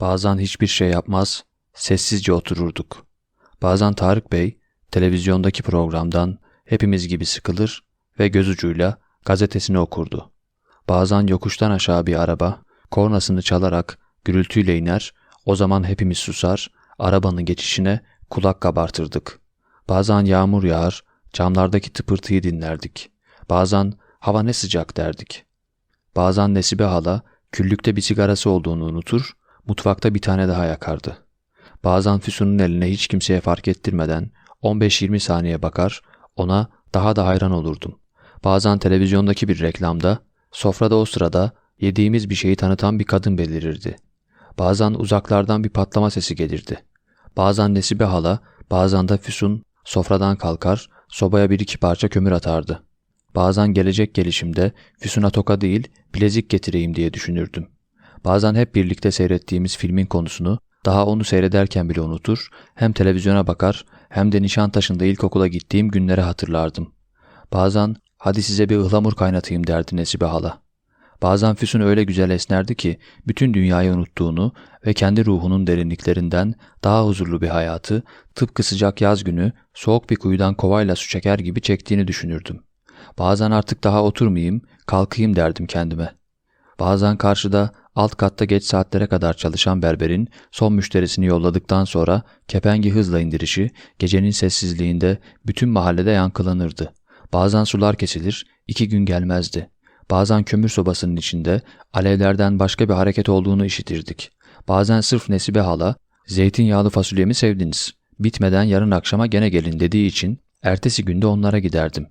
Bazen hiçbir şey yapmaz, sessizce otururduk. Bazen Tarık Bey televizyondaki programdan hepimiz gibi sıkılır ve göz ucuyla gazetesini okurdu. Bazen yokuştan aşağı bir araba kornasını çalarak gürültüyle iner, o zaman hepimiz susar, arabanın geçişine kulak kabartırdık. Bazen yağmur yağar, camlardaki tıpırtıyı dinlerdik. Bazen hava ne sıcak derdik. Bazen Nesibe hala küllükte bir sigarası olduğunu unutur, mutfakta bir tane daha yakardı. Bazen Füsun'un eline hiç kimseye fark ettirmeden 15-20 saniye bakar, ona daha da hayran olurdum. Bazen televizyondaki bir reklamda, sofrada o sırada yediğimiz bir şeyi tanıtan bir kadın belirirdi. Bazen uzaklardan bir patlama sesi gelirdi. Bazen Nesibe hala, bazen de Füsun sofradan kalkar, sobaya bir iki parça kömür atardı. Bazen gelecek gelişimde Füsun'a toka değil bilezik getireyim diye düşünürdüm. Bazen hep birlikte seyrettiğimiz filmin konusunu daha onu seyrederken bile unutur, hem televizyona bakar hem de Nişantaşı'nda ilkokula gittiğim günleri hatırlardım. Bazen hadi size bir ıhlamur kaynatayım derdi Nesibe hala. Bazen Füsun öyle güzel esnerdi ki bütün dünyayı unuttuğunu ve kendi ruhunun derinliklerinden daha huzurlu bir hayatı tıpkı sıcak yaz günü soğuk bir kuyudan kovayla su çeker gibi çektiğini düşünürdüm. Bazen artık daha oturmayayım, kalkayım derdim kendime. Bazen karşıda alt katta geç saatlere kadar çalışan berberin son müşterisini yolladıktan sonra kepengi hızla indirişi gecenin sessizliğinde bütün mahallede yankılanırdı. Bazen sular kesilir, iki gün gelmezdi. Bazen kömür sobasının içinde alevlerden başka bir hareket olduğunu işitirdik. Bazen sırf Nesibe hala, zeytinyağlı fasulyemi sevdiniz, bitmeden yarın akşama gene gelin dediği için ertesi günde onlara giderdim.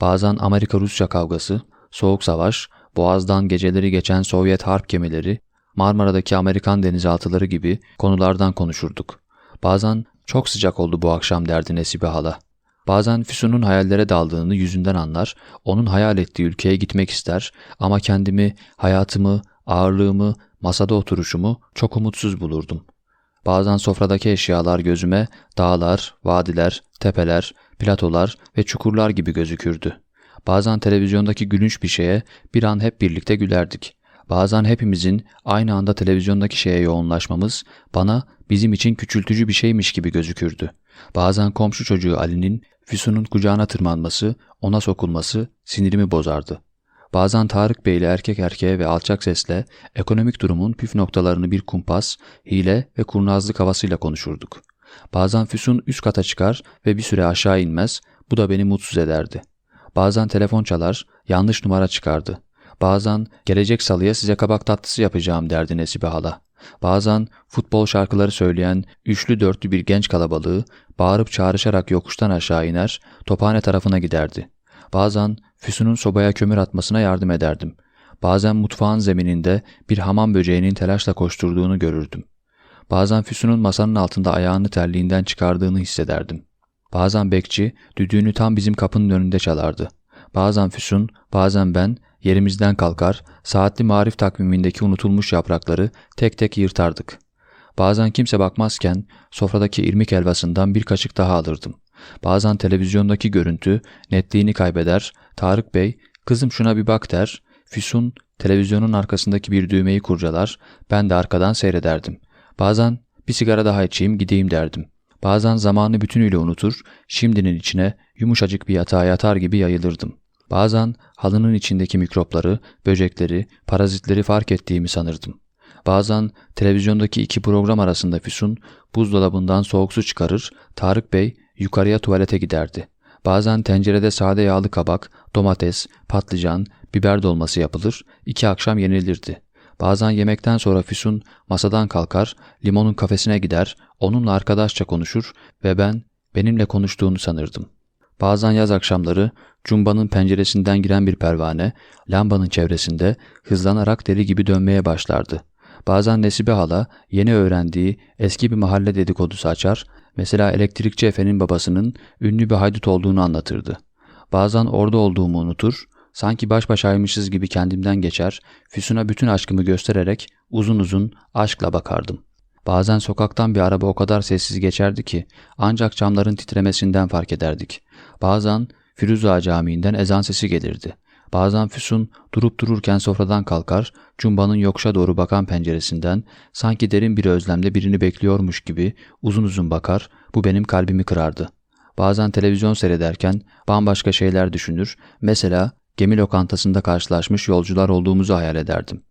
Bazen Amerika-Rusya kavgası, Soğuk Savaş, Boğaz'dan geceleri geçen Sovyet harp gemileri, Marmara'daki Amerikan denizaltıları gibi konulardan konuşurduk. Bazen çok sıcak oldu bu akşam derdi Nesibe hala. Bazen Füsun'un hayallere daldığını yüzünden anlar, onun hayal ettiği ülkeye gitmek ister ama kendimi, hayatımı, ağırlığımı, masada oturuşumu çok umutsuz bulurdum. Bazen sofradaki eşyalar gözüme dağlar, vadiler, tepeler, platolar ve çukurlar gibi gözükürdü. Bazen televizyondaki gülünç bir şeye bir an hep birlikte gülerdik. Bazen hepimizin aynı anda televizyondaki şeye yoğunlaşmamız bana bizim için küçültücü bir şeymiş gibi gözükürdü. Bazen komşu çocuğu Ali'nin Füsun'un kucağına tırmanması, ona sokulması sinirimi bozardı. Bazen Tarık Bey ile erkek erkeğe ve alçak sesle ekonomik durumun püf noktalarını bir kumpas, hile ve kurnazlık havasıyla konuşurduk. Bazen Füsun üst kata çıkar ve bir süre aşağı inmez, bu da beni mutsuz ederdi. Bazen telefon çalar, yanlış numara çıkardı. Bazen gelecek salıya size kabak tatlısı yapacağım derdi Nesibe hala. Bazen futbol şarkıları söyleyen üçlü dörtlü bir genç kalabalığı bağırıp çağrışarak yokuştan aşağı iner, tophane tarafına giderdi. Bazen Füsun'un sobaya kömür atmasına yardım ederdim. Bazen mutfağın zemininde bir hamam böceğinin telaşla koşturduğunu görürdüm. Bazen Füsun'un masanın altında ayağını terliğinden çıkardığını hissederdim. Bazen bekçi düdüğünü tam bizim kapının önünde çalardı. Bazen Füsun, bazen ben yerimizden kalkar, saatli marif takvimindeki unutulmuş yaprakları tek tek yırtardık. Bazen kimse bakmazken sofradaki irmik helvasından bir kaşık daha alırdım. Bazen televizyondaki görüntü netliğini kaybeder, Tarık Bey, kızım şuna bir bak der, Füsun televizyonun arkasındaki bir düğmeyi kurcalar, ben de arkadan seyrederdim. Bazen bir sigara daha içeyim gideyim derdim. Bazen zamanı bütünüyle unutur, şimdinin içine yumuşacık bir yatağa yatar gibi yayılırdım. Bazen halının içindeki mikropları, böcekleri, parazitleri fark ettiğimi sanırdım. Bazen televizyondaki iki program arasında Füsun buzdolabından soğuk su çıkarır, Tarık Bey yukarıya tuvalete giderdi. Bazen tencerede sade yağlı kabak, domates, patlıcan, biber dolması yapılır, iki akşam yenilirdi. Bazen yemekten sonra Füsun masadan kalkar, limonun kafesine gider, onunla arkadaşça konuşur ve ben benimle konuştuğunu sanırdım. Bazen yaz akşamları cumbanın penceresinden giren bir pervane lambanın çevresinde hızlanarak deli gibi dönmeye başlardı. Bazen Nesibe hala yeni öğrendiği eski bir mahalle dedikodusu açar, mesela elektrikçi Efe'nin babasının ünlü bir haydut olduğunu anlatırdı. Bazen orada olduğumu unutur, sanki baş başaymışız gibi kendimden geçer, Füsun'a bütün aşkımı göstererek uzun uzun aşkla bakardım. Bazen sokaktan bir araba o kadar sessiz geçerdi ki ancak camların titremesinden fark ederdik. Bazen Firuza Camii'nden ezan sesi gelirdi. Bazen Füsun durup dururken sofradan kalkar, Cumba'nın yokuşa doğru bakan penceresinden sanki derin bir özlemle birini bekliyormuş gibi uzun uzun bakar, bu benim kalbimi kırardı. Bazen televizyon seyrederken bambaşka şeyler düşünür, mesela gemi lokantasında karşılaşmış yolcular olduğumuzu hayal ederdim.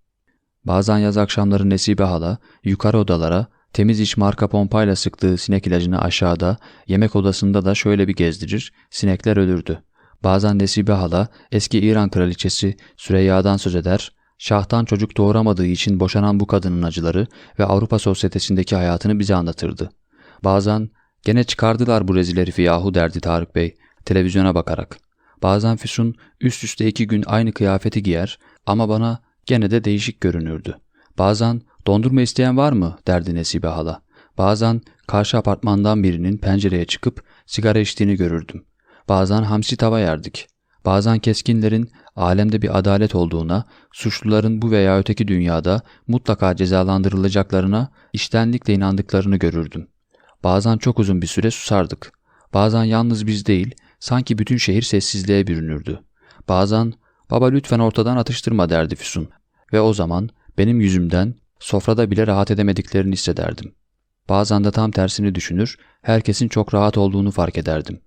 Bazen yaz akşamları Nesibe hala yukarı odalara temiz iş marka pompayla sıktığı sinek ilacını aşağıda, yemek odasında da şöyle bir gezdirir, sinekler ölürdü. Bazen Nesibe hala eski İran kraliçesi Süreyya'dan söz eder, şahtan çocuk doğuramadığı için boşanan bu kadının acıları ve Avrupa sosyetesindeki hayatını bize anlatırdı. Bazen gene çıkardılar bu rezil herifi yahu derdi Tarık Bey televizyona bakarak. Bazen Füsun üst üste iki gün aynı kıyafeti giyer ama bana gene de değişik görünürdü. Bazen dondurma isteyen var mı derdi Nesibe hala. Bazen karşı apartmandan birinin pencereye çıkıp sigara içtiğini görürdüm. Bazen hamsi tava yerdik. Bazen keskinlerin alemde bir adalet olduğuna, suçluların bu veya öteki dünyada mutlaka cezalandırılacaklarına iştenlikle inandıklarını görürdüm. Bazen çok uzun bir süre susardık. Bazen yalnız biz değil, sanki bütün şehir sessizliğe bürünürdü. Bazen baba lütfen ortadan atıştırma derdi Füsun. Ve o zaman benim yüzümden sofrada bile rahat edemediklerini hissederdim. Bazen de tam tersini düşünür, herkesin çok rahat olduğunu fark ederdim.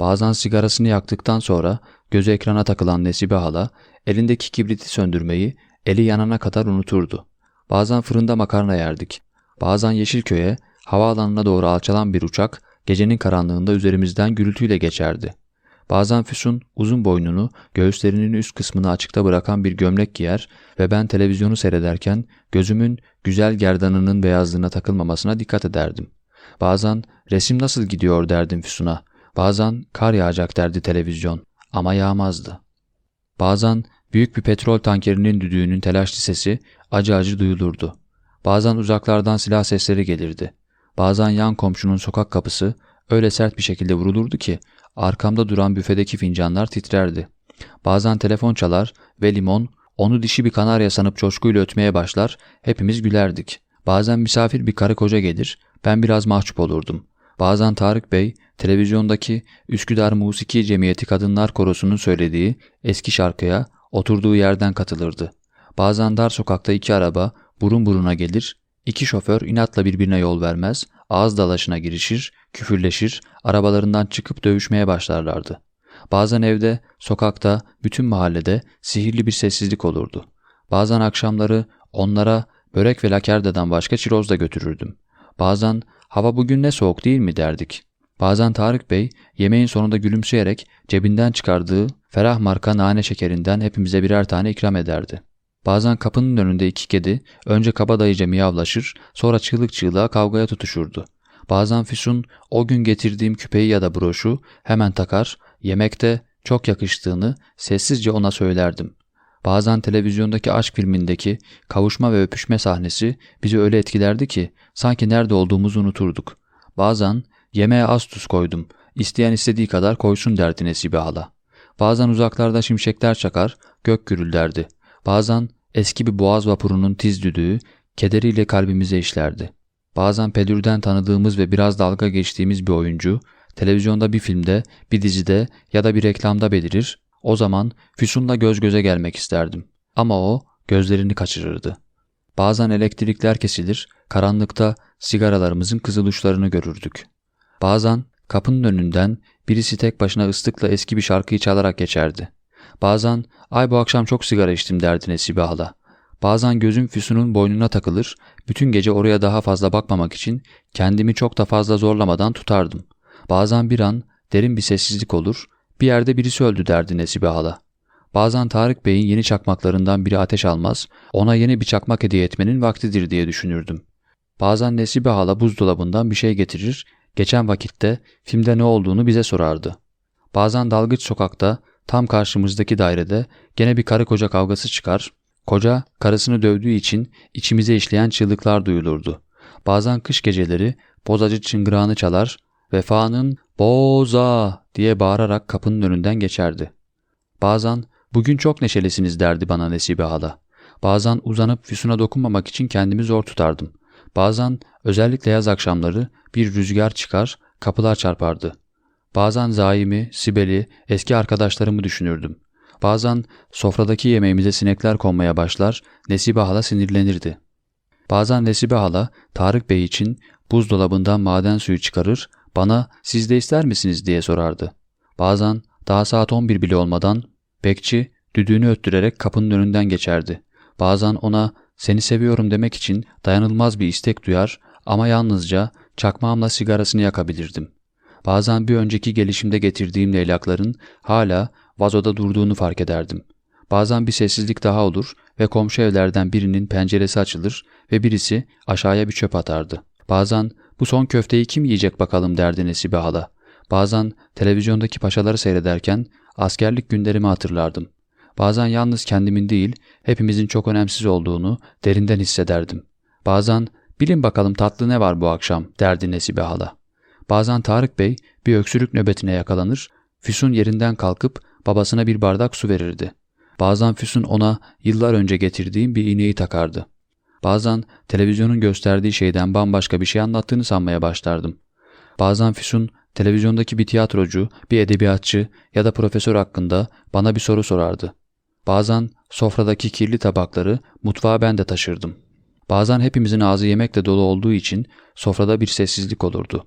Bazen sigarasını yaktıktan sonra gözü ekrana takılan Nesibe hala elindeki kibriti söndürmeyi eli yanana kadar unuturdu. Bazen fırında makarna yerdik. Bazen Yeşilköy'e havaalanına doğru alçalan bir uçak gecenin karanlığında üzerimizden gürültüyle geçerdi. Bazen Füsun uzun boynunu göğüslerinin üst kısmını açıkta bırakan bir gömlek giyer ve ben televizyonu seyrederken gözümün güzel gerdanının beyazlığına takılmamasına dikkat ederdim. Bazen resim nasıl gidiyor derdim Füsun'a. Bazen kar yağacak derdi televizyon ama yağmazdı. Bazen büyük bir petrol tankerinin düdüğünün telaşlı sesi acı acı duyulurdu. Bazen uzaklardan silah sesleri gelirdi. Bazen yan komşunun sokak kapısı öyle sert bir şekilde vurulurdu ki arkamda duran büfedeki fincanlar titrerdi. Bazen telefon çalar ve limon onu dişi bir kanarya sanıp coşkuyla ötmeye başlar, hepimiz gülerdik. Bazen misafir bir karı koca gelir, ben biraz mahcup olurdum. Bazen Tarık Bey, televizyondaki Üsküdar Musiki Cemiyeti Kadınlar Korosu'nun söylediği eski şarkıya oturduğu yerden katılırdı. Bazen dar sokakta iki araba burun buruna gelir, iki şoför inatla birbirine yol vermez, ağız dalaşına girişir, küfürleşir, arabalarından çıkıp dövüşmeye başlarlardı. Bazen evde, sokakta, bütün mahallede sihirli bir sessizlik olurdu. Bazen akşamları onlara börek ve lakerdadan başka çiroz da götürürdüm. Bazen hava bugün ne soğuk değil mi derdik. Bazen Tarık Bey yemeğin sonunda gülümseyerek cebinden çıkardığı ferah marka nane şekerinden hepimize birer tane ikram ederdi. Bazen kapının önünde iki kedi önce kabadayıca miyavlaşır sonra çığlık çığlığa kavgaya tutuşurdu. Bazen Füsun o gün getirdiğim küpeyi ya da broşu hemen takar, yemekte çok yakıştığını sessizce ona söylerdim. Bazen televizyondaki aşk filmindeki kavuşma ve öpüşme sahnesi bizi öyle etkilerdi ki sanki nerede olduğumuzu unuturduk. Bazen yemeğe az tuz koydum, isteyen istediği kadar koysun derdi Nesibe hala. Bazen uzaklarda şimşekler çakar, gök gürülderdi. Bazen eski bir boğaz vapurunun tiz düdüğü kederiyle kalbimize işlerdi. Bazen Pedür'den tanıdığımız ve biraz dalga geçtiğimiz bir oyuncu, televizyonda bir filmde, bir dizide ya da bir reklamda belirir, o zaman Füsun'la göz göze gelmek isterdim. Ama o gözlerini kaçırırdı. Bazen elektrikler kesilir, karanlıkta sigaralarımızın kızıl uçlarını görürdük. Bazen kapının önünden birisi tek başına ıslıkla eski bir şarkıyı çalarak geçerdi. Bazen ay bu akşam çok sigara içtim derdi Nesibe hala. Bazen gözüm Füsun'un boynuna takılır, bütün gece oraya daha fazla bakmamak için kendimi çok da fazla zorlamadan tutardım. Bazen bir an derin bir sessizlik olur, bir yerde birisi öldü derdi Nesibe hala. Bazen Tarık Bey'in yeni çakmaklarından biri ateş almaz, ona yeni bir çakmak hediye etmenin vaktidir diye düşünürdüm. Bazen Nesibe hala buzdolabından bir şey getirir, geçen vakitte filmde ne olduğunu bize sorardı. Bazen dalgıç sokakta, tam karşımızdaki dairede gene bir karı koca kavgası çıkar, koca karısını dövdüğü için içimize işleyen çığlıklar duyulurdu. Bazen kış geceleri bozacı çıngırağını çalar, vefanın boza diye bağırarak kapının önünden geçerdi. Bazen bugün çok neşelisiniz derdi bana Nesibe hala. Bazen uzanıp Füsun'a dokunmamak için kendimi zor tutardım. Bazen özellikle yaz akşamları bir rüzgar çıkar, kapılar çarpardı. Bazen Zaim'i, Sibel'i, eski arkadaşlarımı düşünürdüm. Bazen sofradaki yemeğimize sinekler konmaya başlar, Nesibe hala sinirlenirdi. Bazen Nesibe hala Tarık Bey için buzdolabından maden suyu çıkarır, bana siz de ister misiniz diye sorardı. Bazen daha saat 11 bile olmadan bekçi düdüğünü öttürerek kapının önünden geçerdi. Bazen ona seni seviyorum demek için dayanılmaz bir istek duyar ama yalnızca çakmağımla sigarasını yakabilirdim. Bazen bir önceki gelişimde getirdiğim leylakların hala vazoda durduğunu fark ederdim. Bazen bir sessizlik daha olur ve komşu evlerden birinin penceresi açılır ve birisi aşağıya bir çöp atardı. Bazen bu son köfteyi kim yiyecek bakalım derdi Nesibe hala. Bazen televizyondaki paşaları seyrederken askerlik günlerimi hatırlardım. Bazen yalnız kendimin değil, hepimizin çok önemsiz olduğunu derinden hissederdim. Bazen bilin bakalım tatlı ne var bu akşam derdi Nesibe hala. Bazen Tarık Bey bir öksürük nöbetine yakalanır, Füsun yerinden kalkıp babasına bir bardak su verirdi. Bazen Füsun ona yıllar önce getirdiğim bir iğneyi takardı. Bazen televizyonun gösterdiği şeyden bambaşka bir şey anlattığını sanmaya başlardım. Bazen Füsun televizyondaki bir tiyatrocu, bir edebiyatçı ya da profesör hakkında bana bir soru sorardı. Bazen sofradaki kirli tabakları mutfağa ben de taşırdım. Bazen hepimizin ağzı yemekle dolu olduğu için sofrada bir sessizlik olurdu.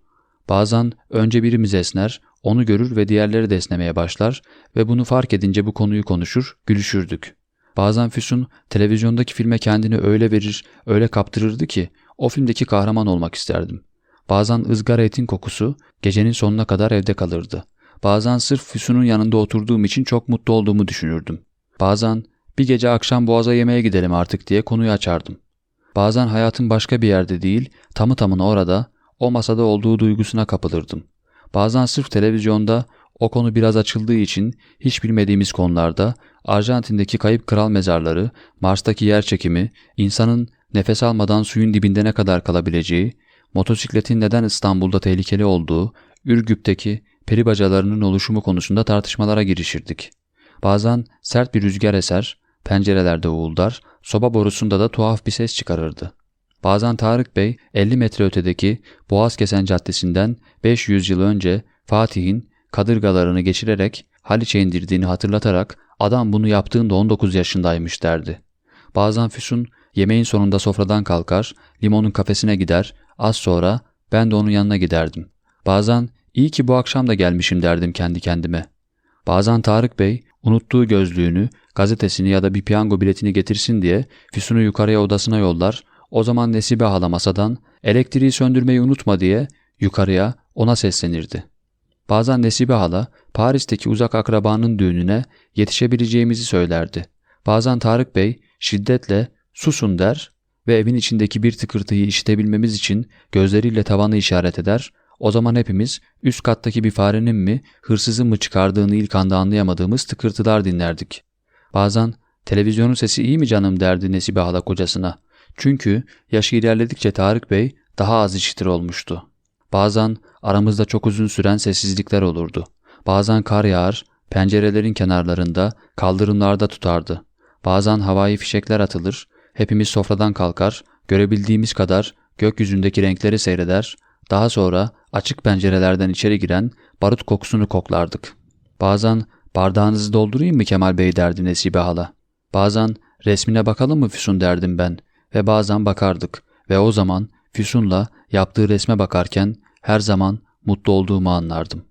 Bazen önce birimiz esner, onu görür ve diğerleri de esnemeye başlar ve bunu fark edince bu konuyu konuşur, gülüşürdük. Bazen Füsun televizyondaki filme kendini öyle verir, öyle kaptırırdı ki o filmdeki kahraman olmak isterdim. Bazen ızgara etin kokusu gecenin sonuna kadar evde kalırdı. Bazen sırf Füsun'un yanında oturduğum için çok mutlu olduğumu düşünürdüm. Bazen bir gece akşam boğaza yemeğe gidelim artık diye konuyu açardım. Bazen hayatın başka bir yerde değil, tamı tamına orada, o masada olduğu duygusuna kapılırdım. Bazen sırf televizyonda o konu biraz açıldığı için hiç bilmediğimiz konularda Arjantin'deki kayıp kral mezarları, Mars'taki yer çekimi, insanın nefes almadan suyun dibinde ne kadar kalabileceği, motosikletin neden İstanbul'da tehlikeli olduğu, Ürgüp'teki peri bacalarının oluşumu konusunda tartışmalara girişirdik. Bazen sert bir rüzgar eser, pencerelerde uğuldar, soba borusunda da tuhaf bir ses çıkarırdı. Bazen Tarık Bey 50 metre ötedeki Boğazkesen Caddesi'nden 500 yıl önce Fatih'in kadırgalarını geçirerek Haliç'e indirdiğini hatırlatarak adam bunu yaptığında 19 yaşındaymış derdi. Bazen Füsun yemeğin sonunda sofradan kalkar, limonun kafesine gider, az sonra ben de onun yanına giderdim. Bazen iyi ki bu akşam da gelmişim derdim kendi kendime. Bazen Tarık Bey unuttuğu gözlüğünü, gazetesini ya da bir piyango biletini getirsin diye Füsun'u yukarıya odasına yollar, o zaman Nesibe hala masadan elektriği söndürmeyi unutma diye yukarıya ona seslenirdi. Bazen Nesibe hala Paris'teki uzak akrabanın düğününe yetişebileceğimizi söylerdi. Bazen Tarık Bey şiddetle susun der ve evin içindeki bir tıkırtıyı işitebilmemiz için gözleriyle tavanı işaret eder. O zaman hepimiz üst kattaki bir farenin mi, hırsızın mı çıkardığını ilk anda anlayamadığımız tıkırtılar dinlerdik. Bazen televizyonun sesi iyi mi canım derdi Nesibe hala kocasına. Çünkü yaşı ilerledikçe Tarık Bey daha az işitir olmuştu. Bazen aramızda çok uzun süren sessizlikler olurdu. Bazen kar yağar, pencerelerin kenarlarında, kaldırımlarda tutardı. Bazen havai fişekler atılır, hepimiz sofradan kalkar, görebildiğimiz kadar gökyüzündeki renkleri seyreder, daha sonra açık pencerelerden içeri giren barut kokusunu koklardık. Bazen bardağınızı doldurayım mı Kemal Bey derdi Nesibe hala. Bazen resmine bakalım mı Füsun derdim ben ve bazen bakardık ve o zaman Füsun'la yaptığı resme bakarken her zaman mutlu olduğumu anlardım.